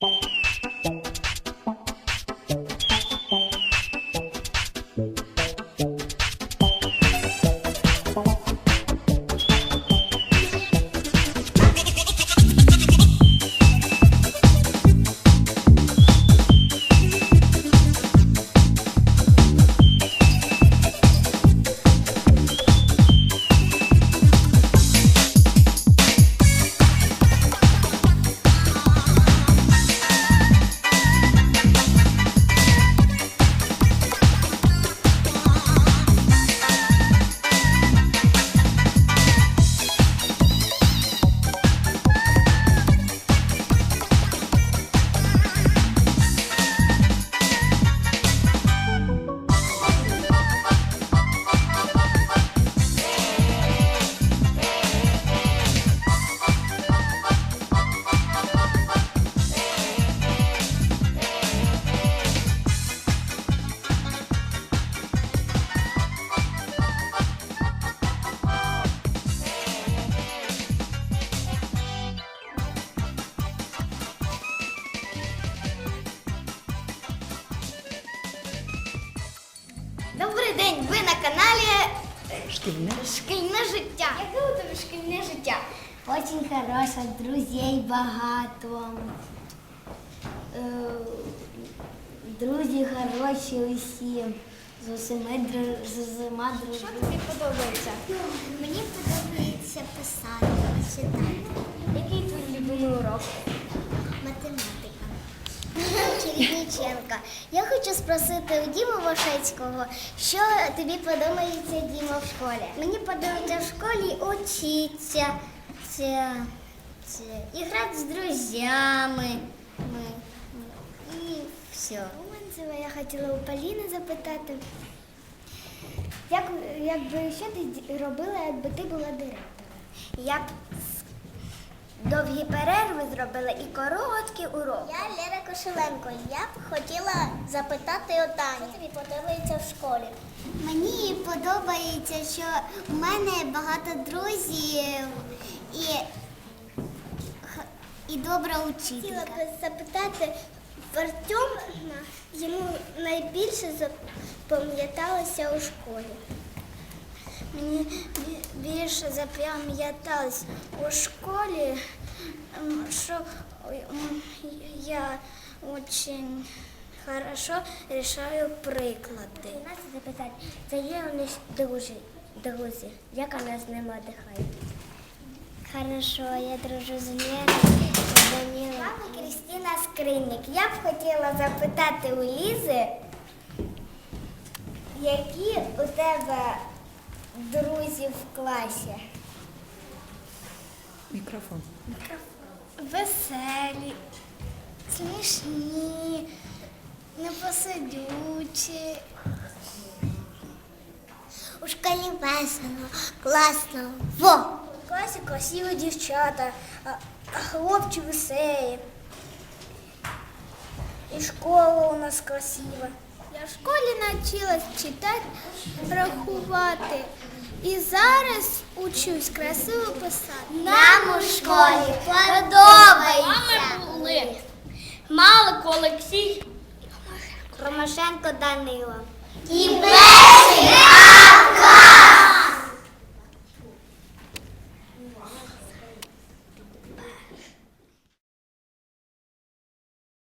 you на каналі Шкільне. Шкільне життя. Яке у тебе шкільне життя? Очень хорошо, друзей багато. Е, Друзі хороші усі. З усіма дру- з Що тобі подобається? Мені подобається писати, читати. Який твій улюблений урок? Математика. Я хочу спросити у Діму Вошецького, що тобі подобається Діма в школі? Мені подобається в школі учитися, це, це, і грати з друзями. Ми, і все. Уманцева, я хотіла у Поліни запитати. Як, якби, що ти робила, якби ти була директором? Я б довгі перерви зробила і короткі уроки. Я Лера Кошеленко. Я б хотіла запитати Отані. Що тобі подобається в школі? Мені подобається, що в мене багато друзів і, і добра учителька. Хотіла б запитати в Артема, йому найбільше запам'яталося у школі. Мені більше запам'яталось у школі, ем, що я дуже хорошо рішаю приклади. У Нас запитати, це є у нас друзі, друзі. Як вона з ними віддихає? Хорошо, я дружу з Лерою, з Данілом. Мама Крістіна Скринник. Я б хотіла запитати у Лізи, які у тебе друзі в класі? Мікрофон. Веселі, смішні, непосидючі. У школі весело, класно. Во! У класі красиві дівчата, а а хлопці веселі. І школа у нас красива. Я в школі навчилась читати, рахувати. І зараз учусь красиво писати. Нам у школі подобається. були Малик Олексій. Ромашенко Данило. І